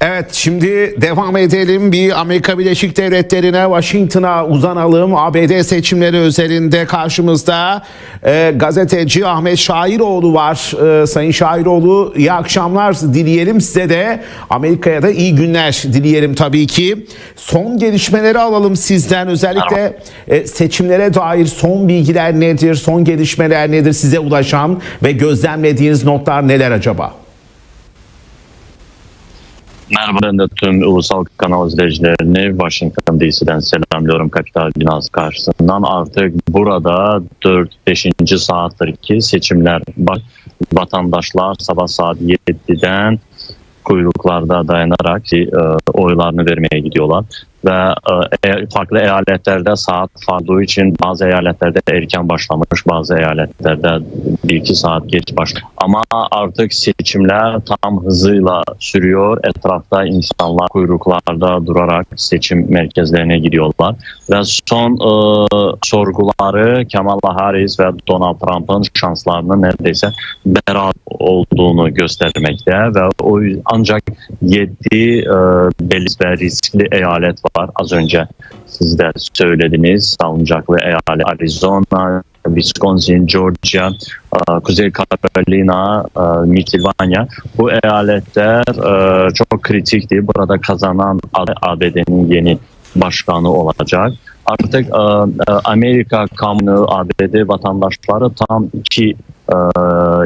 Evet şimdi devam edelim bir Amerika Birleşik Devletleri'ne Washington'a uzanalım. ABD seçimleri üzerinde karşımızda e, gazeteci Ahmet Şairoğlu var. E, Sayın Şairoğlu iyi akşamlar dileyelim size de Amerika'ya da iyi günler dileyelim tabii ki. Son gelişmeleri alalım sizden özellikle e, seçimlere dair son bilgiler nedir, son gelişmeler nedir size ulaşan ve gözlemlediğiniz notlar neler acaba? Merhaba ben de tüm ulusal kanal izleyicilerini Washington DC'den selamlıyorum Kapital binası karşısından. Artık burada 4-5. saattir ki seçimler. Vatandaşlar sabah saat 7'den kuyruklarda dayanarak e, oylarını vermeye gidiyorlar. Ve e, farklı eyaletlerde saat farklı için bazı eyaletlerde erken başlamış, bazı eyaletlerde bir iki saat geç başlamış. Ama artık seçimler tam hızıyla sürüyor. Etrafta insanlar kuyruklarda durarak seçim merkezlerine gidiyorlar. Ve son e, sorguları Kamala Harris ve Donald Trump'ın şanslarını neredeyse beraber olduğunu göstermekte ve o ancak 7 e, belli ve riskli eyalet var. Az önce siz de söylediniz. Salıncaklı eyalet Arizona, Wisconsin, Georgia, e, Kuzey Carolina, e, Pennsylvania. Bu eyaletler e, çok kritikti. Burada kazanan ABD'nin yeni başkanı olacak. Artık Amerika kamuoyu, ABD vatandaşları tam iki e,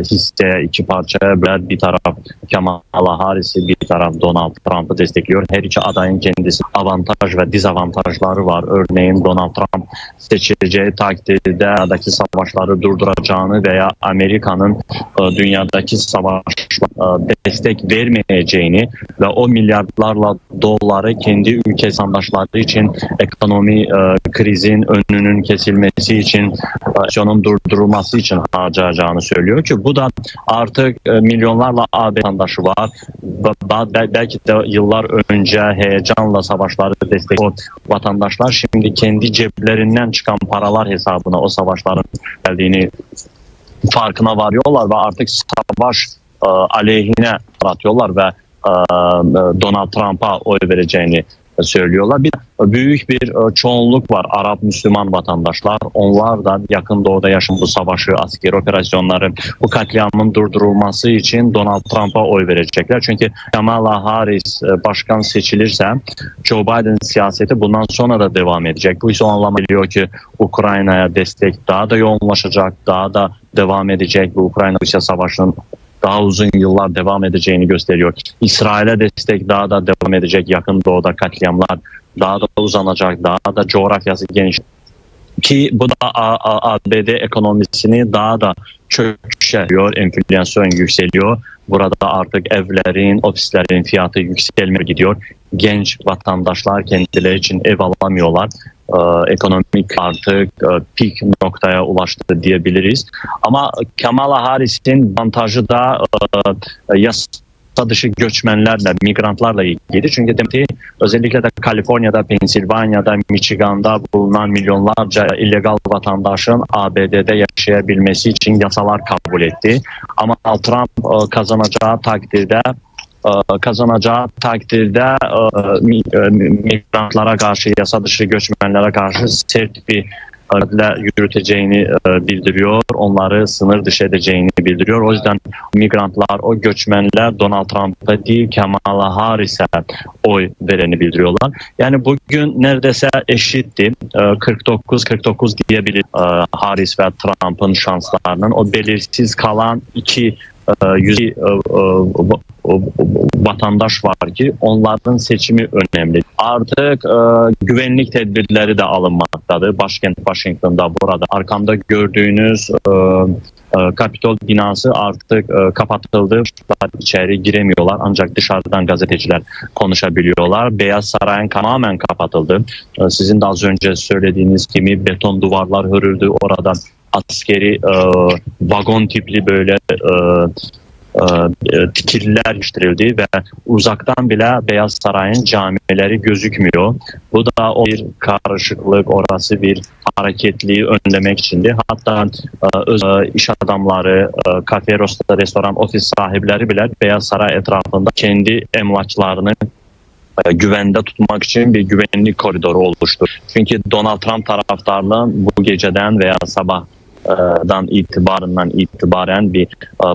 hisseye, iki parçaya böler. Bir taraf Kamala Harris'i, bir taraf Donald Trump'ı destekliyor. Her iki adayın kendisi avantaj ve dezavantajları var. Örneğin Donald Trump seçileceği takdirde dünyadaki savaşları durduracağını veya Amerika'nın e, dünyadaki savaş e, destek vermeyeceğini ve o milyarlarla doları kendi ülke vatandaşları için ekonomi e, krizin önünün kesilmesi için, enflasyonun durdurulması için harcayacağını söylüyor ki bu da artık e, milyonlarla AB vatandaşı var. Belki de yıllar önce heyecanla savaşları destek o vatandaşlar şimdi kendi ceplerinden çıkan paralar hesabına o savaşların geldiğini farkına varıyorlar ve artık savaş e, aleyhine atıyorlar ve e, Donald Trump'a oy vereceğini söylüyorlar. Bir büyük bir e, çoğunluk var Arap Müslüman vatandaşlar. Onlar da yakın doğuda yaşam bu savaşı, askeri operasyonları, bu katliamın durdurulması için Donald Trump'a oy verecekler. Çünkü Kamala Harris e, başkan seçilirse Joe Biden siyaseti bundan sonra da devam edecek. Bu ise o geliyor ki Ukrayna'ya destek daha da yoğunlaşacak, daha da devam edecek. Bu Ukrayna-Rusya savaşının daha uzun yıllar devam edeceğini gösteriyor. İsrail'e destek daha da devam edecek. Yakın doğuda katliamlar daha da uzanacak. Daha da coğrafyası geniş. Ki bu da ABD ekonomisini daha da çöküşüyor. Enflasyon yükseliyor. Burada artık evlerin, ofislerin fiyatı yükselmeye gidiyor. Genç vatandaşlar kendileri için ev alamıyorlar. Ee, ekonomik artık e, peak noktaya ulaştı diyebiliriz. Ama Kamala Harris'in avantajı da e, yasa dışı göçmenlerle, migrantlarla ilgili. Çünkü demek ki özellikle de Kaliforniya'da, Pensilvanya'da, Michigan'da bulunan milyonlarca illegal vatandaşın ABD'de yaşayabilmesi için yasalar kabul etti. Ama Trump e, kazanacağı takdirde e, kazanacağı takdirde e, e, migrantlara karşı, yasa dışı göçmenlere karşı sert bir yürüteceğini e, bildiriyor. Onları sınır dışı edeceğini bildiriyor. O yüzden migrantlar, o göçmenler Donald Trump'a değil Kamala Harris'e oy vereni bildiriyorlar. Yani bugün neredeyse eşitti. E, 49-49 diyebilir e, Harris ve Trump'ın şanslarının. O belirsiz kalan iki e, yüz e, e, e, vatandaş var ki onların seçimi önemli. Artık e, güvenlik tedbirleri de alınmaktadır. Başkent Washington'da burada arkamda gördüğünüz e, Kapitol binası artık e, kapatıldı. İçeri giremiyorlar ancak dışarıdan gazeteciler konuşabiliyorlar. Beyaz Saray'ın tamamen kapatıldı. Sizin de az önce söylediğiniz gibi beton duvarlar hörüldü. Orada askeri e, vagon tipli böyle e, e, e, tikililer iliştirildi ve uzaktan bile Beyaz Saray'ın camileri gözükmüyor. Bu da o bir karışıklık, orası bir hareketliği önlemek içindi. Hatta e, e, iş adamları, e, kafe, restoran, ofis sahipleri bile Beyaz Saray etrafında kendi emlaklarını e, güvende tutmak için bir güvenlik koridoru oluştu. Çünkü Donald Trump taraftarlığı bu geceden veya sabahdan itibaren itibaren bir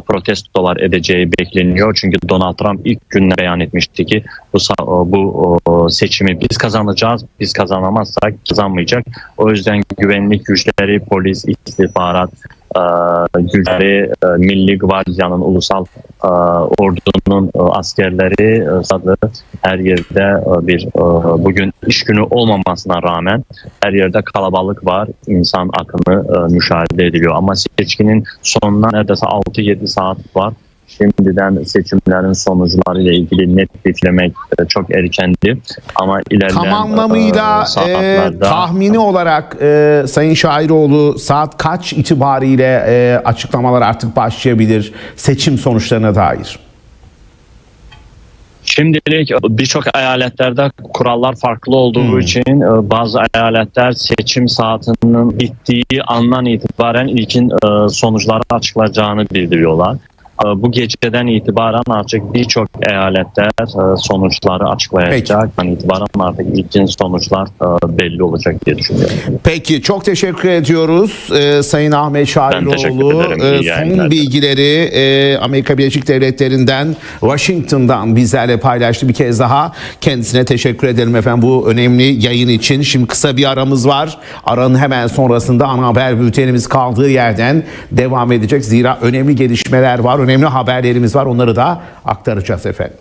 protestolar edeceği bekleniyor. Çünkü Donald Trump ilk günler beyan etmişti ki bu bu seçimi biz kazanacağız. Biz kazanamazsak kazanmayacak. O yüzden güvenlik güçleri, polis, istihbarat güçleri, e, Milli Gvardiyanın, ulusal e, ordunun e, askerleri e, sadı her yerde e, bir e, bugün iş günü olmamasına rağmen her yerde kalabalık var. İnsan akını e, müşahede ediliyor. Ama seçkinin sonuna neredeyse 6-7 saat var. Şimdiden seçimlerin sonuçları ile ilgili net bitlemek e, çok erkendi. Ama ilerleyen Tam anlamıyla e, e, saatlerde tahmini olarak e, Sayın Şairoğlu saat kaç itibariyle e, açıklamalar artık başlayabilir seçim sonuçlarına dair? Şimdilik birçok eyaletlerde kurallar farklı olduğu Hmm. için e, bazı eyaletler seçim saatinin bittiği andan itibaren ilkin e, sonuçları açıklayacağını bildiriyorlar. E, Bu geceden itibaren artık birçok eyaletler e, sonuçları açıklayacak. Yani itibaren artık ilkin sonuçlar e, belli olacak diye düşünüyorum. Peki çok teşekkür ediyoruz e, Sayın Ahmet Şairoğlu. E, yayınlar. son bilgileri e, Amerika Birleşik Devletleri'nden Washington'dan bizlerle paylaştı. Bir kez daha kendisine teşekkür edelim efendim bu önemli yayın için. Şimdi kısa bir aramız var. Aranın hemen sonrasında ana haber bültenimiz kaldığı yerden devam edecek. Zira önemli gelişmeler var, önemli haberlerimiz var. Onları da aktaracağız efendim.